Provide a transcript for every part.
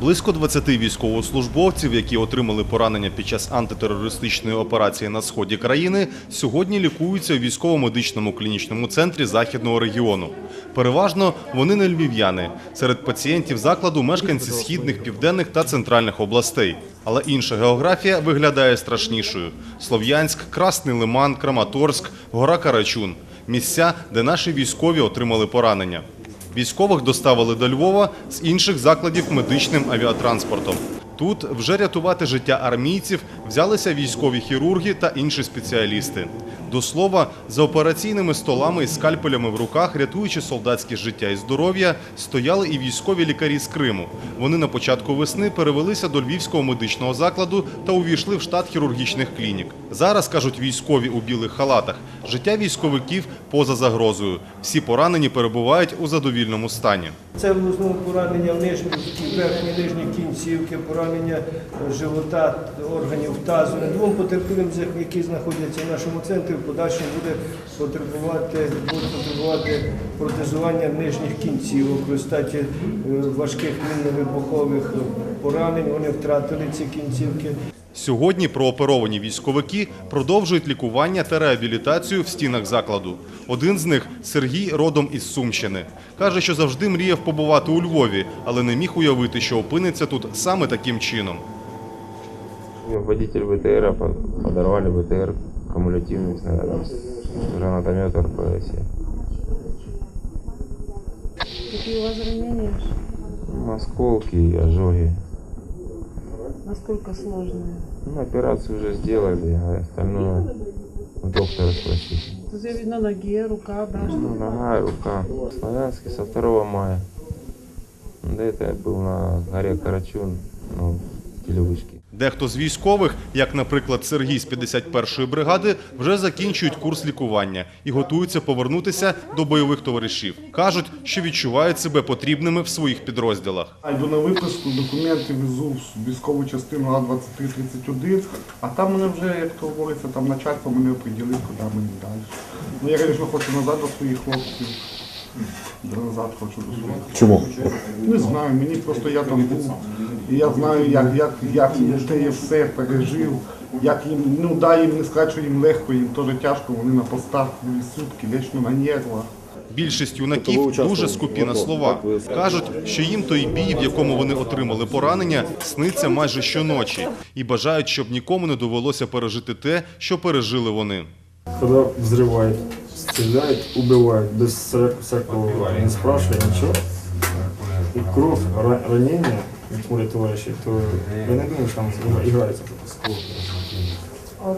Близько 20 військовослужбовців, які отримали поранення під час антитерористичної операції на сході країни, сьогодні лікуються у військово-медичному клінічному центрі західного регіону. Переважно вони не львів'яни. Серед пацієнтів закладу мешканці східних, південних та центральних областей. Але інша географія виглядає страшнішою: Слов'янськ, Красний Лиман, Краматорськ, Гора Карачун місця, де наші військові отримали поранення. Військових доставили до Львова з інших закладів медичним авіатранспортом. Тут вже рятувати життя армійців взялися військові хірурги та інші спеціалісти. До слова, за операційними столами із скальпелями в руках, рятуючи солдатське життя і здоров'я, стояли і військові лікарі з Криму. Вони на початку весни перевелися до Львівського медичного закладу та увійшли в штат хірургічних клінік. Зараз кажуть військові у білих халатах. Життя військовиків поза загрозою. Всі поранені перебувають у задовільному стані. Це в поранення в нижній кінцівки, поранення е, живота, органів тазу. Двом потерпілим, які знаходяться в нашому центрі, в подальшому буде потребувати, буде потребувати протезування нижніх кінців В результаті е, важких мінно-вибухових поранень вони втратили ці кінцівки. Сьогодні прооперовані військовики продовжують лікування та реабілітацію в стінах закладу. Один з них Сергій родом із Сумщини. Каже, що завжди мріяв побувати у Львові, але не міг уявити, що опиниться тут саме таким чином. Мне Водитель БТРа по- подорвали БТР кумулятивным снарядом с гранатомета РПС. Какие у вас ранения? Ну, Осколки ожоги. Насколько сложные? Ну, операцию уже сделали, а остальное доктора спросить. Я видно ноге, рука, да? Ну, нога рука. В Славянске со 2 мая. До этого я был на горе Карачун, ну, в телевышке. Дехто з військових, як, наприклад, Сергій з 51-ї бригади, вже закінчують курс лікування і готуються повернутися до бойових товаришів. Кажуть, що відчувають себе потрібними в своїх підрозділах. А йду на виписку, документи везу в військову частину А-2331, а там мене вже, як то говориться, там начальство мене оприділить, куди мені далі. Ну я, звісно, хочу назад до своїх хлопців. До назад хочу до. Чому? Не знаю, мені просто я там був. І я знаю, як, як, як те я все пережив, як їм, ну да, їм не сказати, що їм легко, їм теж тяжко, вони на постах були сутки, вічно на нервах. Більшість юнаків дуже скупі на слова. Кажуть, що їм той бій, в якому вони отримали поранення, сниться майже щоночі, і бажають, щоб нікому не довелося пережити те, що пережили вони. когда взрывает, стреляет, убивают без вся- всякого не спрашивая ничего. И кровь, ра- ранение, море товарищей, то я не думаю, что там игра- играется с кровью.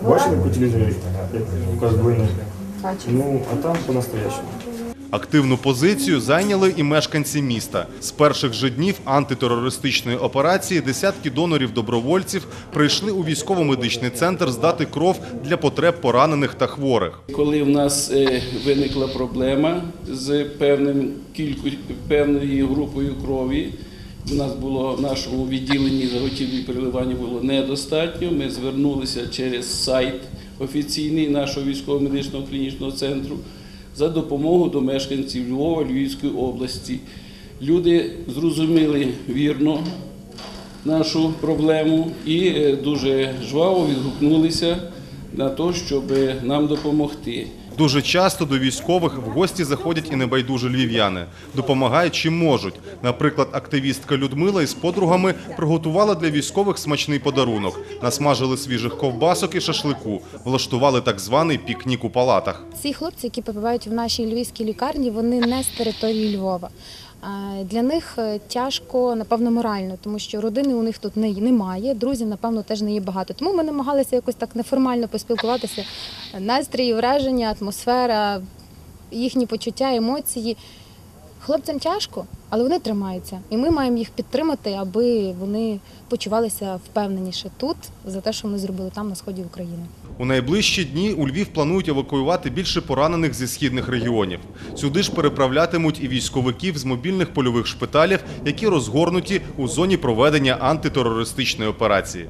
Бачили по телевизору, как війни? Ну, а там по-настоящему. Активну позицію зайняли і мешканці міста. З перших же днів антитерористичної операції десятки донорів-добровольців прийшли у військово-медичний центр здати кров для потреб поранених та хворих. Коли в нас е, виникла проблема з певним кільку, певною групою крові, у нас було в нашому відділенні заготівлі переливання було недостатньо. Ми звернулися через сайт офіційний нашого військово-медичного клінічного центру за допомогу до мешканців Львова, Львівської області. Люди зрозуміли вірно нашу проблему і е, дуже жваво відгукнулися на те, щоб нам допомогти. Дуже часто до військових в гості заходять і небайдужі львів'яни. Допомагають чим можуть. Наприклад, активістка Людмила із подругами приготувала для військових смачний подарунок. Насмажили свіжих ковбасок і шашлику, влаштували так званий пікнік у палатах. Ці хлопці, які побувають в нашій львівській лікарні, вони не з території Львова. Для них е, тяжко, напевно, морально, тому що родини у них тут немає, друзів, напевно, теж не є багато. Тому ми намагалися якось так неформально поспілкуватися. Настрій, враження, атмосфера, їхні почуття, емоції. Хлопцям тяжко, але вони тримаються. І ми маємо їх підтримати, аби вони почувалися впевненіше тут за те, що ми зробили там на сході України. У найближчі дні у Львів планують евакуювати більше поранених зі східних регіонів. Сюди ж переправлятимуть і військовиків з мобільних польових шпиталів, які розгорнуті у зоні проведення антитерористичної операції.